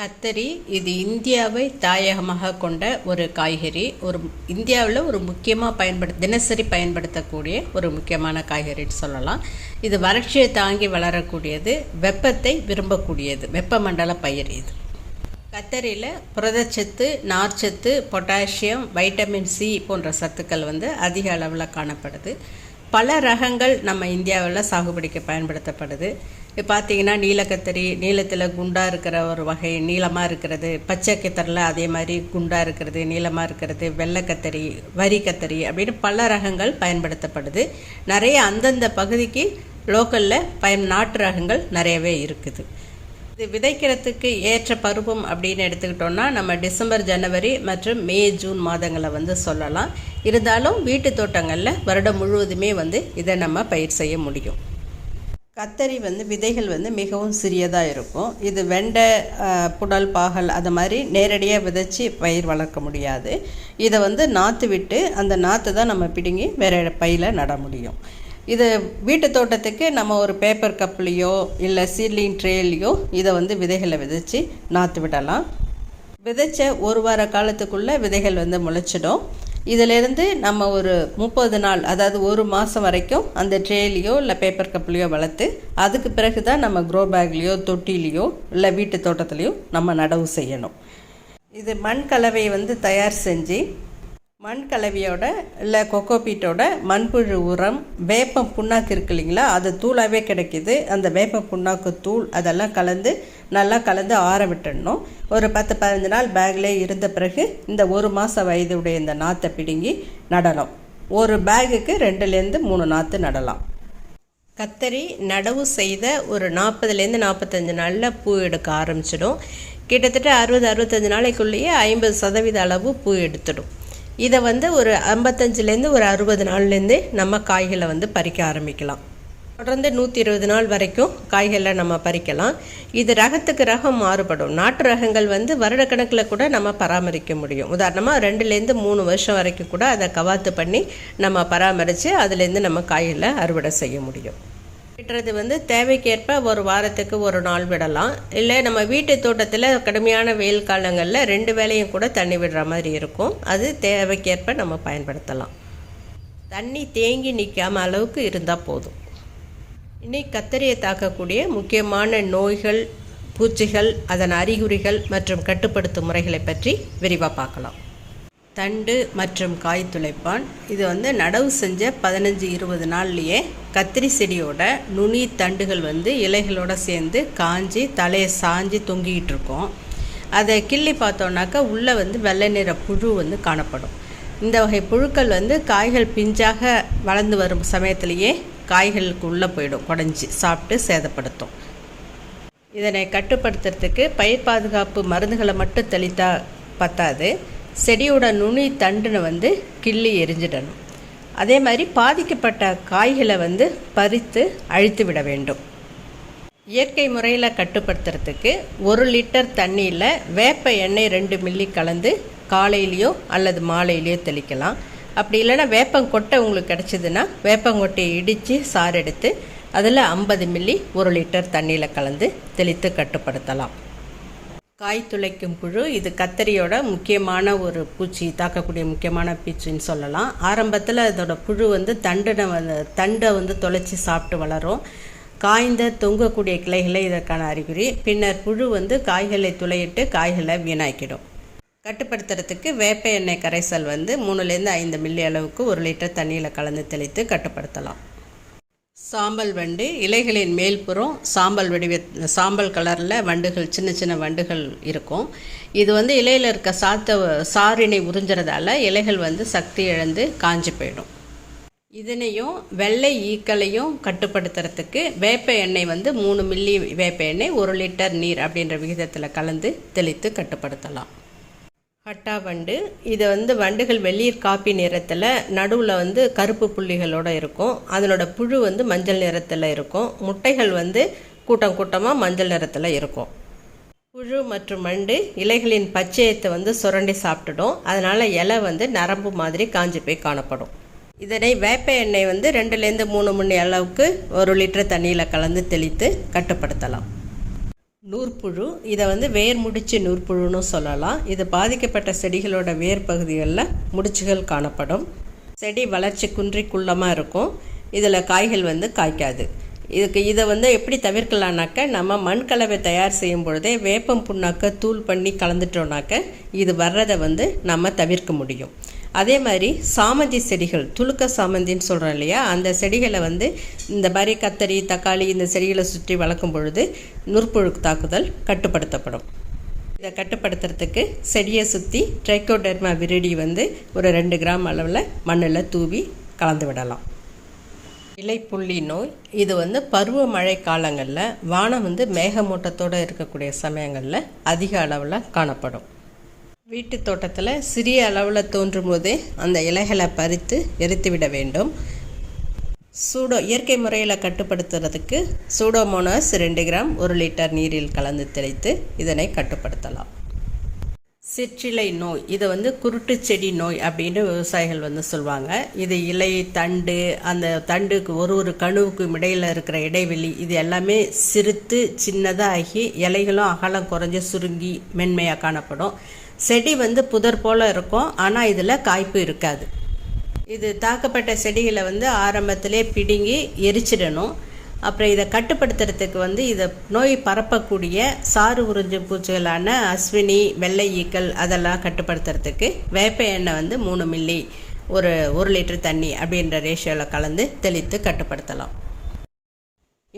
கத்தரி இது இந்தியாவை தாயகமாக கொண்ட ஒரு காய்கறி. ஒரு இந்தியாவில் ஒரு முக்கியமாக பயன்படு தினசரி பயன்படுத்தக்கூடிய ஒரு முக்கியமான காய்கறின்னு சொல்லலாம். இது வறட்சியை தாங்கி வளரக்கூடியது வெப்பத்தை விரும்பக்கூடியது. வெப்பமண்டல பயிர் இது. கத்தரியில் புரதச்சத்து நார்ச்சத்து பொட்டாசியம் வைட்டமின் சி போன்ற சத்துக்கள் வந்து அதிக அளவில் காணப்படுது. பல ரகங்கள் நம்ம இந்தியாவில் சாகுபடிக்கு பயன்படுத்தப்படுது. இப்போ பார்த்தீங்கன்னா நீலக்கத்தரி நீளத்தில் குண்டாக இருக்கிற ஒரு வகை நீளமாக இருக்கிறது. பச்சை கத்தரில் அதே மாதிரி குண்டாக இருக்கிறது நீளமாக இருக்கிறது. வெள்ளை கத்தரி வரி கத்தரி அப்படின்னு பல ரகங்கள் பயன்படுத்தப்படுது. நிறைய அந்தந்த பகுதிக்கு லோக்கலில் பயன் நாட்டு ரகங்கள் நிறையவே இருக்குது. இது விதைக்கிறதுக்கு ஏற்ற பருவம் அப்படின்னு எடுத்துக்கிட்டோம்னா நம்ம டிசம்பர் ஜனவரி மற்றும் மே ஜூன் மாதங்களை வந்து சொல்லலாம். இருந்தாலும் வீட்டு தோட்டங்களில் வருடம் முழுவதுமே வந்து இதை நம்ம பயிர் செய்ய முடியும். கத்தரி வந்து விதைகள் வந்து மிகவும் சிறியதாக இருக்கும். இது வெண்டை புடல் பாகல் அது மாதிரி நேரடியாக விதைச்சி பயிர் வளர்க்க முடியாது. இதை வந்து நாற்று விட்டு அந்த நாற்று தான் நம்ம பிடுங்கி வேறு பையில் நட முடியும். இது வீட்டு தோட்டத்துக்கு நம்ம ஒரு பேப்பர் கப்லேயோ இல்லை சீட்லிங் ட்ரேலையோ இதை வந்து விதைகளை விதைச்சி நாற்று விடலாம். விதைச்ச ஒரு வார காலத்துக்குள்ளே விதைகள் வந்து முளைச்சிடும். இதிலேருந்து நம்ம ஒரு முப்பது நாள் அதாவது ஒரு மாதம் வரைக்கும் அந்த ட்ரேலேயோ இல்லை பேப்பர் கப்லேயோ வளர்த்து அதுக்கு பிறகு தான் நம்ம க்ரோ பேக்லேயோ தொட்டிலையோ இல்லை வீட்டு தோட்டத்துலேயோ நம்ம நடவு செய்யணும். இது மண் கலவையை வந்து தயார் செஞ்சு மண் கலவையோட இல்லை கொக்கோபீட்டோட மண்புழு உரம் வேப்பம் புண்ணாக்கு இருக்கு இல்லைங்களா? அது தூளாகவே கிடைக்கிது. அந்த வேப்ப புண்ணாக்கு தூள் அதெல்லாம் கலந்து நல்லா கலந்து ஆற விட்டுடணும். ஒரு பத்து பதினஞ்சு நாள் பேக்லேயே இருந்த பிறகு இந்த ஒரு மாத வயதுடைய இந்த நாற்றை பிடுங்கி நடணும். ஒரு பேகுக்கு ரெண்டுலேருந்து மூணு நாற்று நடலாம். கத்தரி நடவு செய்த ஒரு நாற்பதுலேருந்து நாற்பத்தஞ்சு நாளில் பூ எடுக்க ஆரம்பிச்சிடும். கிட்டத்தட்ட அறுபது அறுபத்தஞ்சு நாளைக்குள்ளேயே ஐம்பது சதவீத அளவு பூ எடுத்துடும். இதை வந்து ஒரு ஐம்பத்தஞ்சுலேருந்து ஒரு அறுபது நாள்லேருந்து நம்ம காய்களை வந்து பறிக்க ஆரம்பிக்கலாம். தொடர்ந்து நூற்றி இருபது நாள் வரைக்கும் காய்களை நம்ம பறிக்கலாம். இது ரகத்துக்கு ரகம் மாறுபடும். நாட்டு ரகங்கள் வந்து வருடக்கணக்கில் கூட நம்ம பராமரிக்க முடியும். உதாரணமாக ரெண்டுலேருந்து மூணு வருஷம் வரைக்கும் கூட அதை கவாத்து பண்ணி நம்ம பராமரித்து அதுலேருந்து நம்ம காய்களை அறுவடை செய்ய முடியும். விடுறது வந்து தேவைக்கேற்ப ஒரு வாரத்துக்கு ஒரு நாள் விடலாம். இல்லை நம்ம வீட்டு தோட்டத்தில் கடுமையான வெயில் காலங்களில் ரெண்டு வேளையும் கூட தண்ணி விடுற மாதிரி இருக்கும். அது தேவைக்கேற்ப நம்ம பயன்படுத்தலாம். தண்ணி தேங்கி நிற்காம அளவுக்கு இருந்தால் போதும். இனி கத்தரியை தாக்கக்கூடிய முக்கியமான நோய்கள் பூச்சிகள் அதன் அறிகுறிகள் மற்றும் கட்டுப்படுத்தும் முறைகளை பற்றி விரிவாக பார்க்கலாம். தண்டு மற்றும் காய் துளைப்பான். இது வந்து நடவு செஞ்ச பதினஞ்சு இருபது நாள்லேயே கத்திரி செடியோட நுனி தண்டுகள் வந்து இலைகளோட சேர்ந்து காஞ்சி தலையை சாஞ்சி தொங்கிக்கிட்டு இருக்கும். அதை கிள்ளி பார்த்தோன்னாக்கா உள்ளே வந்து வெள்ளை நிற புழு வந்து காணப்படும். இந்த வகை புழுக்கள் வந்து காய்கள் பிஞ்சாக வளர்ந்து வரும் சமயத்திலேயே காய்களுக்கு உள்ளே போயிடும் குடஞ்சி சாப்பிட்டு சேதப்படுத்தும். இதனை கட்டுப்படுத்துறதுக்கு பயிர் பாதுகாப்பு மருந்துகளை மட்டும் தெளித்தா பத்தாது. செடியோட நுனி தண்டுனை வந்து கிள்ளி எரிஞ்சிடணும். அதே மாதிரி பாதிக்கப்பட்ட காய்களை வந்து பறித்து அழித்து விட வேண்டும். இயற்கை முறையில் கட்டுப்படுத்துறதுக்கு ஒரு லிட்டர் தண்ணியில் வேப்ப எண்ணெய் ரெண்டு மில்லி கலந்து காலையிலையோ அல்லது மாலையிலையோ தெளிக்கலாம். அப்படி இல்லைன்னா வேப்பங்கொட்டை உங்களுக்கு கிடச்சிதுன்னா வேப்பங்கொட்டையை இடித்து சாறு எடுத்து அதில் ஐம்பது மில்லி ஒரு லிட்டர் தண்ணியில் கலந்து தெளித்து கட்டுப்படுத்தலாம். காய் துளைக்கும் புழு இது கத்தரியோட முக்கியமான ஒரு பூச்சி தாக்கக்கூடிய முக்கியமான பூச்சின்னு சொல்லலாம். ஆரம்பத்தில் இதோட புழு வந்து தண்டனை வந்து தண்டை வந்து தொலைச்சி சாப்பிட்டு வளரும். காய்ந்த தொங்கக்கூடிய கிளைகளே இதற்கான அறிகுறி. பின்னர் புழு வந்து காய்களை துளையிட்டு காய்களை வீணாக்கிடும். கட்டுப்படுத்துறதுக்கு வேப்ப எண்ணெய் கரைசல் வந்து மூணுலேருந்து ஐந்து மில்லி அளவுக்கு ஒரு லிட்டர் தண்ணியில் கலந்து தெளித்து கட்டுப்படுத்தலாம். சாம்பல் வண்டு இலைகளின் மேல்புறம் சாம்பல் வடிவ சாம்பல் கலரில் வண்டுகள் சின்ன சின்ன வண்டுகள் இருக்கும். இது வந்து இலையில் இருக்க சாத்த சாரினை உறிஞ்சுறதால இலைகள் வந்து சக்தி இழந்து காஞ்சி போயிடும். இதனையும் வெள்ளை ஈக்களையும் கட்டுப்படுத்துறதுக்கு வேப்ப எண்ணெய் வந்து மூணு மில்லி வேப்ப எண்ணெய் ஒரு லிட்டர் நீர் அப்படின்ற விகிதத்தில் கலந்து தெளித்து கட்டுப்படுத்தலாம். ஹட்டா வண்டு. இது வந்து வண்டுகள் வெளிர் காப்பி நிறத்தில் நடுவில் வந்து கருப்பு புள்ளிகளோட இருக்கும். அதனோட புழு வந்து மஞ்சள் நிறத்தில் இருக்கும். முட்டைகள் வந்து கூட்டம் கூட்டமாக மஞ்சள் நிறத்தில் இருக்கும். புழு மற்றும் வண்டு இலைகளின் பச்சையத்தை வந்து சுரண்டி சாப்பிட்டுடும். அதனால் இலை வந்து நரம்பு மாதிரி காஞ்சி போய் காணப்படும். இதனை வேப்ப எண்ணெய் வந்து ரெண்டுலேருந்து மூணு மணி அளவுக்கு ஒரு லிட்டர் தண்ணியில் கலந்து தெளித்து கட்டுப்படுத்தலாம். நூற்புழு இதை வந்து வேர் முடிச்சு நூற்புழுன்னு சொல்லலாம். இது பாதிக்கப்பட்ட செடிகளோட வேர் பகுதிகளில் முடிச்சுகள் காணப்படும். செடி வளர்ச்சி குன்றி குள்ளமாக இருக்கும். இதில் காய்கள் வந்து காய்க்காது. இதுக்கு இதை வந்து எப்படி தவிர்க்கலான்னாக்க நம்ம மண் கலவை தயார் செய்யும் பொழுதே வேப்பம் புண்ணாக்க தூள் பண்ணி கலந்துட்டோம்னாக்க இது வர்றதை வந்து நம்ம தவிர்க்க முடியும். அதே மாதிரி சாமந்தி செடிகள் துளுக்க சாமந்தின்னு சொல்கிறோம் இல்லையா? அந்த செடிகளை வந்து இந்த மாதிரி கத்தரி தக்காளி இந்த செடிகளை சுற்றி வளர்க்கும் பொழுது நுற்புழு தாக்குதல் கட்டுப்படுத்தப்படும். இதை கட்டுப்படுத்துறதுக்கு செடியை சுற்றி ட்ரைக்கோடெர்மா விரிடி வந்து ஒரு ரெண்டு கிராம் அளவில் மண்ணில் தூவி கலந்து விடலாம். இலைப்புள்ளி நோய் இது வந்து பருவமழை காலங்களில் வானம் வந்து மேகமூட்டத்தோடு இருக்கக்கூடிய சமயங்களில் அதிக அளவில் காணப்படும். வீட்டு தோட்டத்தில் சிறிய அளவில் தோன்றும் போதே அந்த இலைகளை பறித்து எரித்து விட வேண்டும். சூடோ இயற்கை முறையில் கட்டுப்படுத்துறதுக்கு சூடோமோனாஸ் ரெண்டு கிராம் ஒரு லிட்டர் நீரில் கலந்து தெளித்து இதனை கட்டுப்படுத்தலாம். சிற்றிலை நோய் இதை வந்து குருட்டு செடி நோய் அப்படின்னு விவசாயிகள் வந்து சொல்லுவாங்க இது இலை தண்டு அந்த தண்டுக்கு ஒரு ஒரு கணுவுக்கும் இடையில் இருக்கிற இடைவெளி இது எல்லாமே சிறுத்து சின்னதாகி இலைகளும் அகலம் குறைஞ்சி சுருங்கி மென்மையாக காணப்படும். செடி வந்து புதர் போல் இருக்கும் ஆனால் இதில் காய்ப்பு இருக்காது. இது தாக்கப்பட்ட செடிகளை வந்து ஆரம்பத்திலே பிடுங்கி எரிச்சிடணும். அப்புறம் இதை கட்டுப்படுத்துறதுக்கு வந்து இதை நோய் பரப்பக்கூடிய சாறு உறிஞ்சும் பூச்சிகளான அஸ்வினி வெள்ளை ஈக்கள் அதெல்லாம் கட்டுப்படுத்துறதுக்கு வேப்ப எண்ணெய் வந்து மூணு மில்லி ஒரு ஒரு லிட்டர் தண்ணி அப்படின்ற ரேஷியோவில் கலந்து தெளித்து கட்டுப்படுத்தலாம்.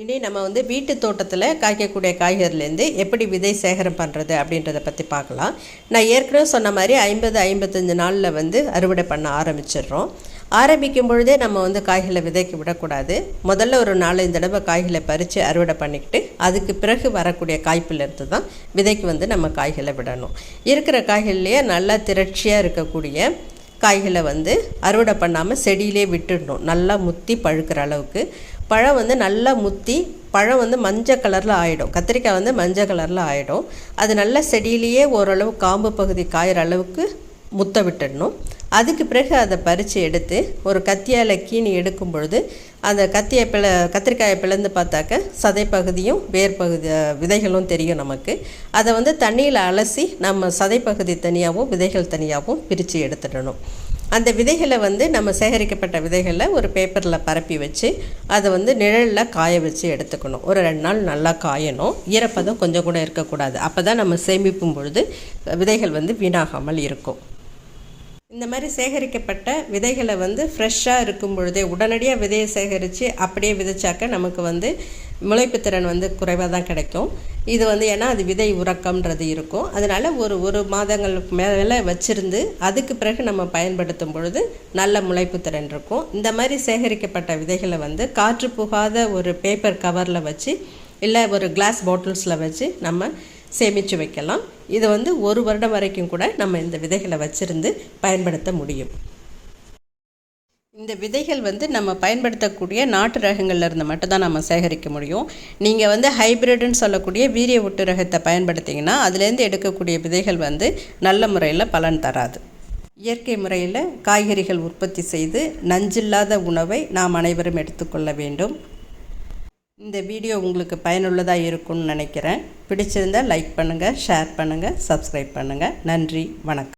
இனி நம்ம வந்து வீட்டு தோட்டத்தில் காய்க்கக்கூடிய காய்கறிலேருந்து எப்படி விதை சேகரம் பண்ணுறது அப்படின்றத பற்றி பார்க்கலாம். நான் ஏற்கனவே சொன்ன மாதிரி ஐம்பது ஐம்பத்தஞ்சு நாளில் வந்து அறுவடை பண்ண ஆரம்பிச்சிடுறோம். ஆரம்பிக்கும் பொழுதே நம்ம வந்து காய்களை விதைக்க விடக்கூடாது. முதல்ல ஒரு நாலஞ்சு தடவை காய்களை பறித்து அறுவடை பண்ணிக்கிட்டு அதுக்கு பிறகு வரக்கூடிய காய்ப்பிலிருந்து தான் விதைக்கு வந்து நம்ம காய்களை விடணும். இருக்கிற காய்கள்லேயே நல்லா திரட்சியாக இருக்கக்கூடிய காய்களை வந்து அறுவடை பண்ணாமல் செடியிலே விட்டுடணும். நல்லா முத்தி பழுக்கிற அளவுக்கு. பழம் வந்து நல்லா முத்தி பழம் வந்து மஞ்சள் கலரில் ஆகிடும் கத்திரிக்காய் வந்து மஞ்சள் கலரில் ஆகிடும் அது நல்லா செடியிலேயே ஓரளவு காம்பு பகுதி காயிற அளவுக்கு முத்த விட்டுடணும். அதுக்கு பிறகு அதை பறித்து எடுத்து ஒரு கத்தியால் கீனி எடுக்கும் பொழுது அந்த கத்தியை பிள கத்திரிக்காயை பிளந்து பார்த்தாக்க சதை பகுதியும் வேர் பகுதி விதைகளும் தெரியும் நமக்கு. அதை வந்து தண்ணியில் அலசி நம்ம சதை பகுதி தனியாகவும் விதைகள் தனியாகவும் பிரித்து எடுத்துடணும். அந்த விதைகளை வந்து நம்ம சேகரிக்கப்பட்ட விதைகளை ஒரு பேப்பரில் பரப்பி வச்சு அதை வந்து நிழலில் காய வச்சு எடுத்துக்கணும். ஒரு ரெண்டு நாள் நல்லா காயணும். ஈரப்பதம் கொஞ்சம் கூட இருக்கக்கூடாது. அப்போ தான் நம்ம சேமிப்பும் பொழுது விதைகள் வந்து வீணாகாமல் இருக்கும். இந்த மாதிரி சேகரிக்கப்பட்ட விதைகளை வந்து ஃப்ரெஷ்ஷாக இருக்கும் பொழுதே உடனடியாக விதையை சேகரித்து அப்படியே விதைச்சாக்க நமக்கு வந்து முளைப்பு திறன் வந்து குறைவாக தான் கிடைக்கும். இது வந்து ஏன்னா அது விதை உறக்கம்ன்றது இருக்கும். அதனால் ஒரு ஒரு மாதங்கள் மேலே வச்சுருந்து அதுக்கு பிறகு நம்ம பயன்படுத்தும் பொழுது நல்ல முளைப்பு திறன் இருக்கும். இந்த மாதிரி சேகரிக்கப்பட்ட விதைகளை வந்து காற்று புகாத ஒரு பேப்பர் கவரில் வச்சு இல்லை ஒரு கிளாஸ் பாட்டில்ஸில் வச்சு நம்ம சேமித்து வைக்கலாம். இது வந்து ஒரு வருடம் வரைக்கும் கூட நம்ம இந்த விதைகளை வச்சுருந்து பயன்படுத்த முடியும். இந்த விதைகள் வந்து நம்ம பயன்படுத்தக்கூடிய நாட்டு ரகங்களில் இருந்து மட்டும்தான் நம்ம சேகரிக்க முடியும். நீங்கள் வந்து ஹைப்ரிட்னு சொல்லக்கூடிய வீரிய ஒட்டு ரகத்தை பயன்படுத்திங்கன்னா அதுலேருந்து எடுக்கக்கூடிய விதைகள் வந்து நல்ல முறையில் பலன் தராது. இயற்கை முறையில் காய்கறிகள் உற்பத்தி செய்து நஞ்சில்லாத உணவை நாம் அனைவரும் எடுத்துக்கொள்ள வேண்டும். இந்த வீடியோ உங்களுக்கு பயனுள்ளதாக இருக்கும்னு நினைக்கிறேன். பிடிச்சிருந்தால் லைக் பண்ணுங்கள் ஷேர் பண்ணுங்கள் சப்ஸ்கிரைப் பண்ணுங்கள் நன்றி வணக்கம்.